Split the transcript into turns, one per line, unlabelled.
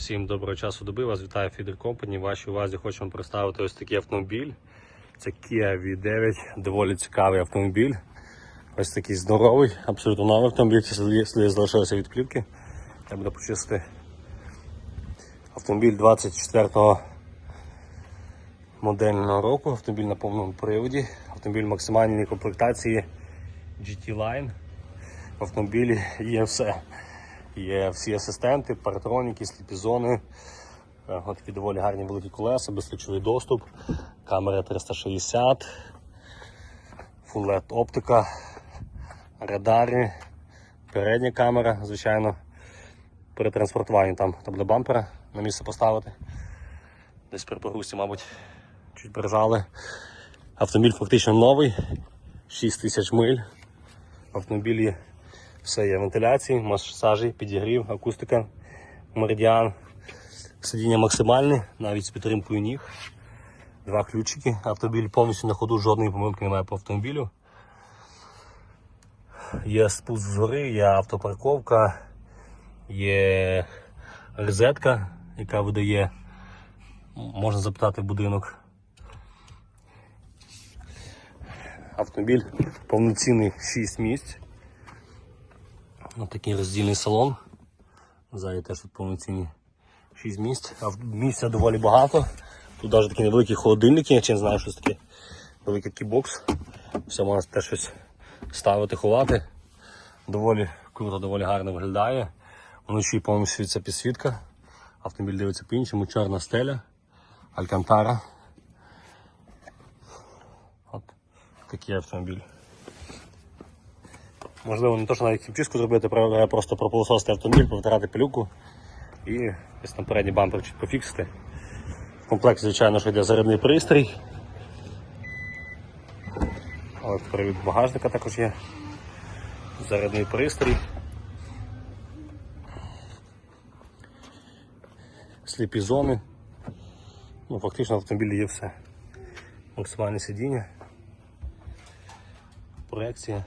Всім доброго часу доби. Вас вітає Фідер Company. Вашій увазі хочемо представити ось такий автомобіль. Це Kia V9, доволі цікавий автомобіль. Ось такий здоровий, абсолютно новий автомобіль, сліди залишилися від плівки. Буду почистити автомобіль 24-го модельного року. Автомобіль на повному приводі. Автомобіль максимальної комплектації GT Line. В автомобілі є все. Є всі асистенти, паратроніки, сліпізони. Е, От такі доволі гарні великі колеса, безключовий доступ, камера 360, Full LED оптика, радари, передня камера, звичайно, при транспортуванні там, там буде бампера на місце поставити. Десь при погрузці, мабуть, чуть прижали. Автомобіль фактично новий, 6 тисяч миль. В автомобілі все є вентиляції, масажі, підігрів, акустика, меридіан. Сидіння максимальне, навіть з підтримкою ніг. Два ключики. Автомобіль повністю на ходу, жодної помилки немає по автомобілю. Є спуск згори, є автопарковка, є розетка, яка видає, можна запитати будинок. Автомобіль повноцінний 6 місць. Ось такий роздільний салон. Ззаді теж тут повноцінні 6 місць. А місця доволі багато. Тут навіть такі невеликі холодильники, я чи не знаю, що це таке. Великий кібокс. Все можна теж щось ставити, ховати. Доволі круто, доволі гарно виглядає. Вночі повністю світиться підсвітка. Автомобіль дивиться по-іншому, чорна стеля, алькантара. От такий автомобіль. Можливо, не то, що навіть хімчистку зробити, треба просто пропилососити автомобіль, повтирати пилюку і десь там передній бампер чуть пофіксити. В комплекті, звичайно, що йде зарядний пристрій. Привід багажника також є. Зарядний пристрій. Сліпі зони. Ну, фактично в автомобілі є все. Максимальне сидіння. Проекція.